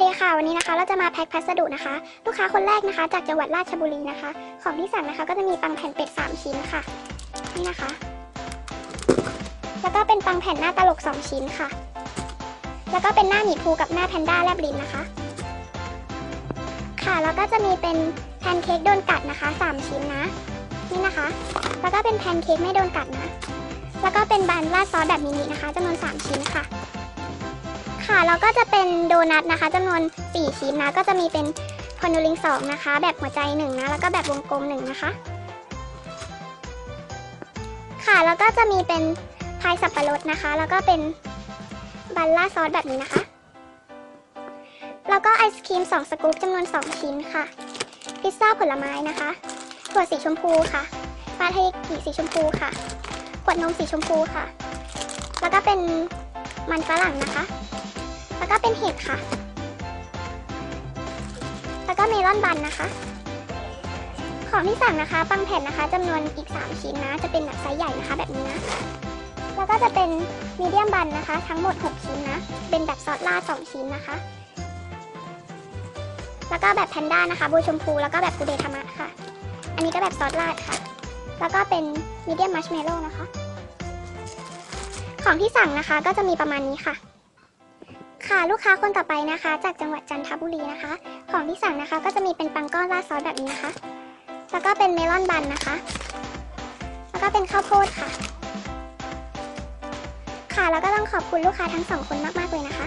สดีค่ะวันนี้นะคะเราจะมาแพ็คพัสดุนะคะ ลูกค้าคนแรกนะคะ จากจังหวัดราชบุรีนะคะ ของที่สั่งนะคะก็จะมีปังแผ่นเป็ด 3 ชิ้นค่ะ นี่นะคะ แล้วก็เป็นปังแผ่นหน้าตลก 2 ชิ้นค่ะ แล้วก็เป็นหน้าหมีภูกับหน้าแพนด้าแลบลิ้นนะคะ ค่ะแล้วก็จะมีเป็นแพนเค้กโดนกัดนะคะ 3 ชิ้นนะ นี่นะคะ แล้วก็เป็นแพนเค้กไม่โดนกัดนะ แล้วก็เป็นบันราดซอสแบบมินินะคะจำนวน 3 ชิ้นค่ะ ค่ะแล้วก็จะเป็นโดนัทนะคะจำนวน 4 ชิ้นนะ ก็จะมีเป็นคอนโดลิง2นะคะ แบบหัวใจ1นะ แล้วก็แบบวงกลม1นะคะ ค่ะแล้วก็จะมีเป็นพายสับปะรดนะคะ แล้วก็เป็นบัลล่าซอสแบบนี้นะคะ แล้วก็ไอศครีม 2 สกู๊ปจำนวน 2 ชิ้นค่ะ พิซซ่าผลไม้นะคะถั่วสีชมพูค่ะปลาเทกิสีชมพูค่ะ ขวดนมสีชมพูค่ะ แล้วก็เป็นมันฝรั่งนะคะ เป็นเห็ดค่ะ แล้วก็เมลอนบันนะคะ ของที่สั่งนะคะ ปังแผ่นนะคะจำนวนอีก 3 ชิ้นนะ จะเป็นแบบไซส์ใหญ่นะคะ แบบนี้นะ แล้วก็จะเป็นมีเดียมบันนะคะ ทั้งหมด 6 ชิ้นนะ เป็นแบบซอสราด2ชิ้นนะคะ แล้วก็แบบแพนด้านะคะบูชมพู แล้วก็แบบกูเดทามะค่ะ อันนี้ก็แบบซอสราดค่ะ แล้วก็เป็นมีเดียมมัชเมลโล่นะคะ ของที่สั่งนะคะก็จะมีประมาณนี้ค่ะ ค่ะลูกค้าคนต่อไปนะคะ จากจังหวัดจันทบุรีนะคะ ของที่สั่งนะคะก็จะมีเป็นปังก้อนราดซอสแบบนี้นะคะ แล้วก็เป็นเมลอนบันนะคะ แล้วก็เป็นข้าวโพดค่ะ ค่ะแล้วก็ต้องขอบคุณลูกค้าทั้งสองคนมากๆเลยนะคะ